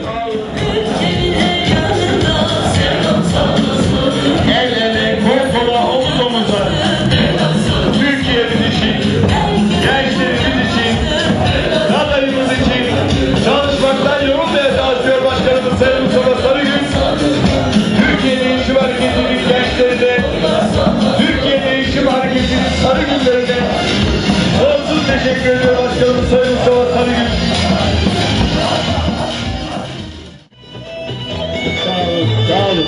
Oh, Sağ olun.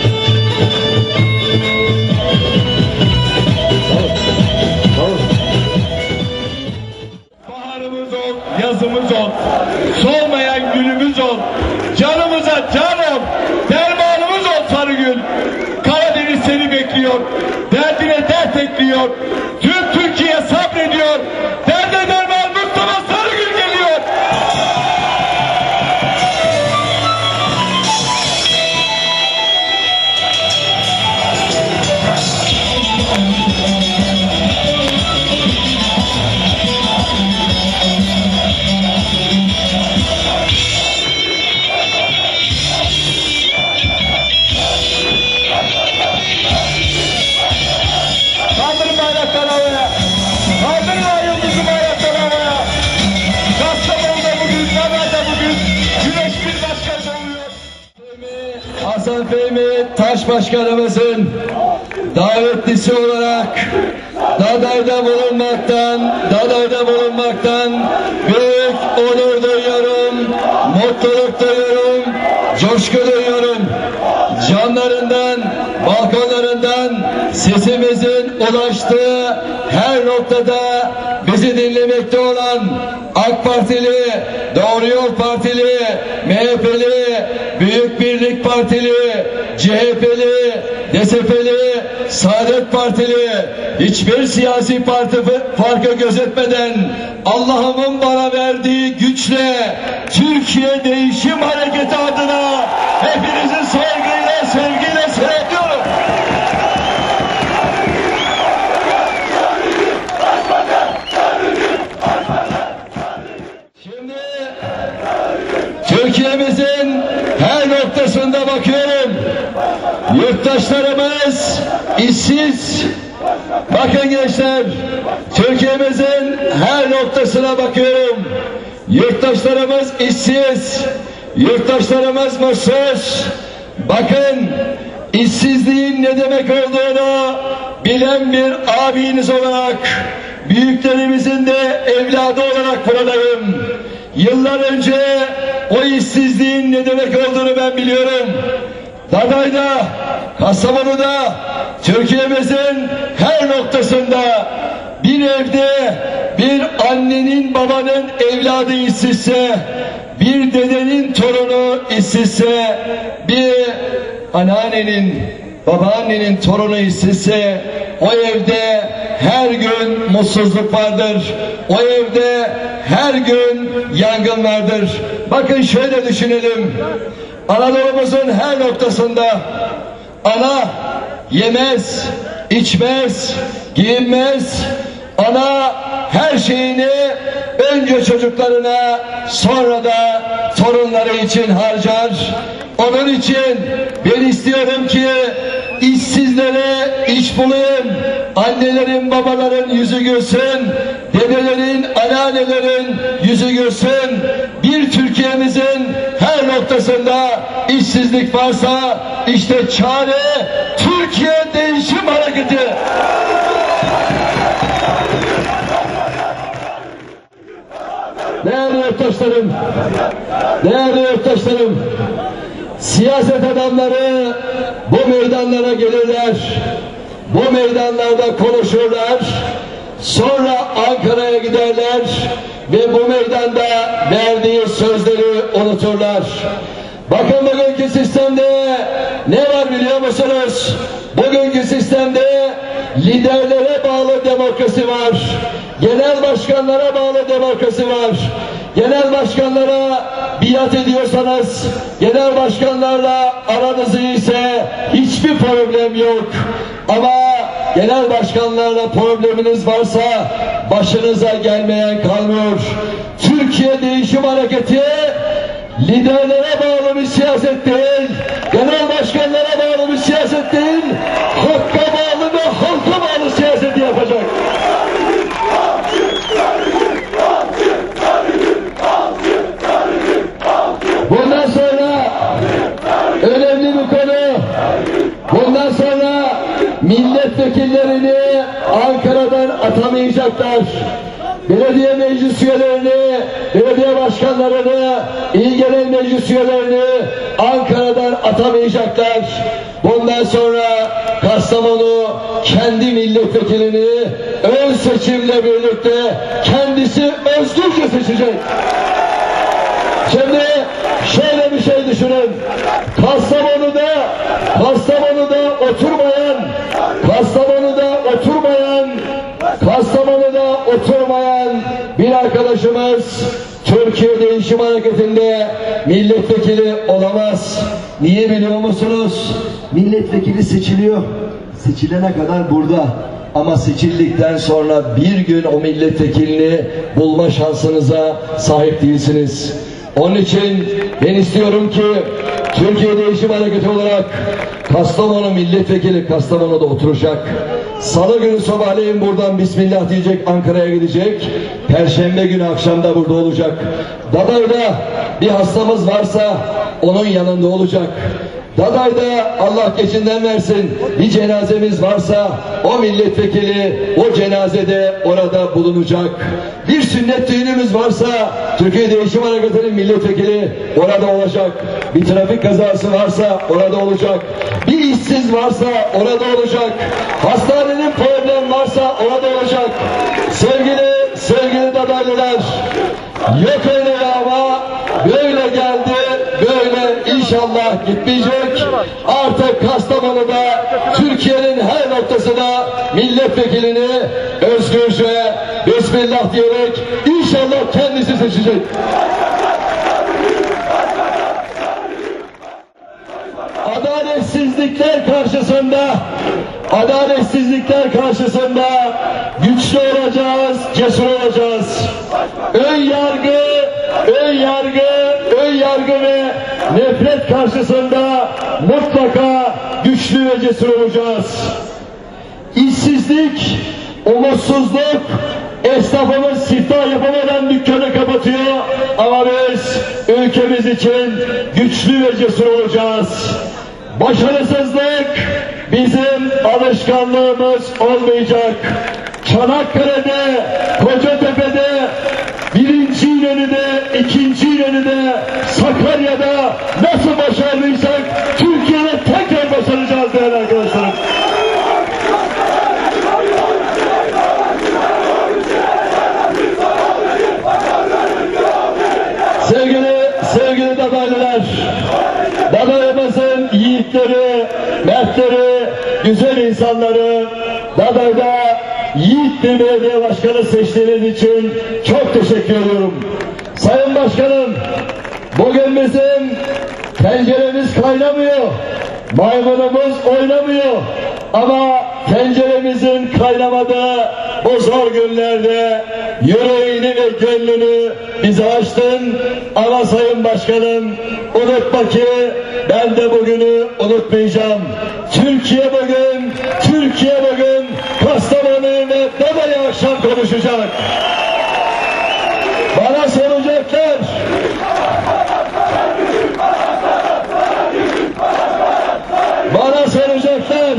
Baharımız ol, yazımız ol, solmayan gülümüz ol, canım, dermanımız ol Sarıgül. Karadeniz seni bekliyor, derdine dert ekliyor, Hasan Fehmi Taş Başkanımızın davetlisi olarak Daday'da bulunmaktan, Daday'da bulunmaktan büyük onur duyuyorum, mutluluk duyuyorum, coşku duyuyorum. Camlarından, balkonlarından sesimizin ulaştığı her noktada bizi dinlemekte olan AK Partili, Doğru Yol Partili, MHP'li, Büyük Birlik Partili, CHP'li, DSP'li, Saadet Partili, hiçbir siyasi parti farkı gözetmeden Allah'ımın bana verdiği güçle Türkiye Değişim Hareketi adına bakıyorum. Yurttaşlarımız işsiz. Bakın gençler, Türkiye'mizin her noktasına bakıyorum. Yurttaşlarımız işsiz. Yurttaşlarımız mutsuz. Bakın işsizliğin ne demek olduğunu bilen bir abiniz olarak büyüklerimizin de evladı olarak buradayım. Yıllar önce o işsizliğin ne demek olduğunu ben biliyorum. Daday'da, Kastamonu'da, Türkiye'mizin her noktasında bir evde bir annenin babanın evladı işsizse, bir dedenin torunu işsizse, bir anneannenin, babaannenin torunu işsizse, o evde her gün mutsuzluk vardır. O evde her gün yangın vardır. Bakın şöyle düşünelim. Anadolu'muzun her noktasında ana yemez, içmez, giyinmez. Ana her şeyini önce çocuklarına sonra da torunları için harcar. Onun için ben istiyorum ki işsizlere iş bulayım. Annelerin, babaların yüzü gülsün. Dedelerin, anneannelerin yüzü gülsün. Bir Türkiye'mizin her noktasında işsizlik varsa işte çare Türkiye Değişim Hareketi. Değerli yurttaşlarım, değerli yurttaşlarım, siyaset adamları bu meydanlara gelirler, bu meydanlarda konuşurlar, sonra Ankara'ya giderler ve bu meydanda verdiği sözleri unuturlar. Bakın bugünkü sistemde ne var biliyor musunuz? Bugünkü sistemde liderlere bağlı demokrasi var. Genel başkanlara bağlı demokrasi var. Genel başkanlara biat ediyorsanız, genel başkanlarla aranız iyiyse hiçbir problem yok. Ama genel başkanlarla probleminiz varsa başınıza gelmeyen kalmıyor. Türkiye Değişim Hareketi liderlere bağlı bir siyaset değil, genel başkanlara bağlı bir siyaset değil, hakka bağlı ve halka bağlı siyaseti yapacak. Bundan sonra önemli bir konu. Bundan sonra milletvekillerini Ankara'dan atamayacaklar. Belediye meclis üyelerini, belediye başkanlarını, il genel meclis üyelerini Ankara'dan atamayacaklar. Bundan sonra Kastamonu kendi milletvekilini ön seçimle birlikte kendisi özgürce seçecek. Şimdi şöyle bir şey düşünün. Kastamonu'da Kastamonu'da oturmayan Kastamonu'da oturmayan bir arkadaşımız Türkiye Değişim Hareketi'nde milletvekili olamaz. Niye biliyor musunuz? Milletvekili seçiliyor. Seçilene kadar burada. Ama seçildikten sonra bir gün o milletvekilini bulma şansınıza sahip değilsiniz. Onun için ben istiyorum ki Türkiye Değişim Hareketi olarak Kastamonu milletvekili Kastamonu'da oturacak. Salı günü sabahleyin buradan Bismillah diyecek Ankara'ya gidecek. Perşembe günü akşamda burada olacak. Daday'da bir hastamız varsa onun yanında olacak. Daday'da Allah geçinden versin bir cenazemiz varsa o milletvekili o cenazede orada bulunacak. Bir sünnet düğünümüz varsa Türkiye Değişim Hareketi'nin milletvekili orada olacak. Bir trafik kazası varsa orada olacak. Bir işsiz varsa orada olacak. Hastanenin problem varsa orada olacak. Sevgili sevgili dadaylılar yok öyle inşallah gitmeyecek. Artık Kastamonu'da Türkiye'nin her noktasına milletvekilini özgürce Bismillah diyerek inşallah kendisi seçecek. Adaletsizlikler karşısında adaletsizlikler karşısında güçlü olacağız, cesur olacağız. Ön yargı, ön yargı, ön yargı ve nefret karşısında mutlaka güçlü ve cesur olacağız. İşsizlik, umutsuzluk, esnafımız siftah yapamadan dükkanı kapatıyor ama biz ülkemiz için güçlü ve cesur olacağız. Başarısızlık bizim alışkanlığımız olmayacak. Çanakkale'de, Kocatepe'de, birinci İnönü'de, ikinci İnönü'de, Sakarya'da nasıl başardıysak Türkiye'de tekrar başaracağız değerli arkadaşlarım. Sevgili, sevgili dadaylılar, dadayımızın yiğitleri, mertleri, güzel insanları, dadayda yiğit bir belediye seçtiğiniz için çok teşekkür ediyorum. Sayın Başkanım, bugün bizim tenceremiz kaynamıyor, maymunumuz oynamıyor. Ama tenceremizin kaynamadığı bu zor günlerde yüreğini ve gönlünü bize açtın. Ama Sayın Başkanım unutma ki ben de bugünü unutmayacağım. Türkiye bugün, Türkiye bugün konuşacak. Bana soracaklar. Bana soracaklar.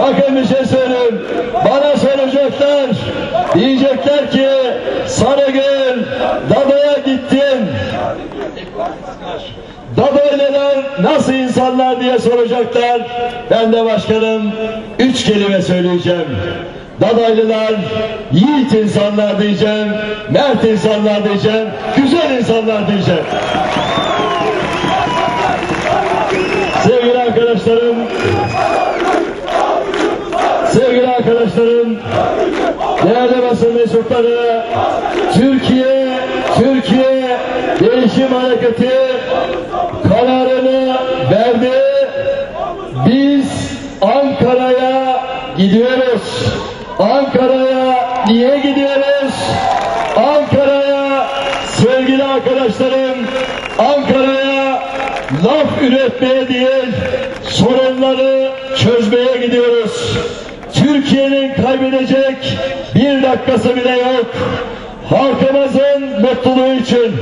Bakın bir şey söyleyeyim. Bana soracaklar. Diyecekler ki Sarıgül Dada'ya gittin. Dadaylılar nasıl insanlar diye soracaklar. Ben de başkanım üç kelime söyleyeceğim. Dadaylılar yiğit insanlar diyeceğim, mert insanlar diyeceğim, güzel insanlar diyeceğim. Sevgili arkadaşlarım, sevgili arkadaşlarım, değerli basın mensupları, Türkiye, Türkiye Değişim Hareketi kararını verdi. Biz Ankara'ya gidiyoruz. Ankara'ya niye gidiyoruz? Ankara'ya sevgili arkadaşlarım üretmeye değil, sorunları çözmeye gidiyoruz. Türkiye'nin kaybedecek bir dakikası bile yok. Halkımızın mutluluğu için,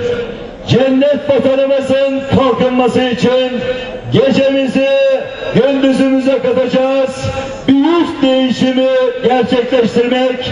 cennet vatanımızın kalkınması için gecemizi gündüzümüze katacağız. Büyük değişimi gerçekleştirmek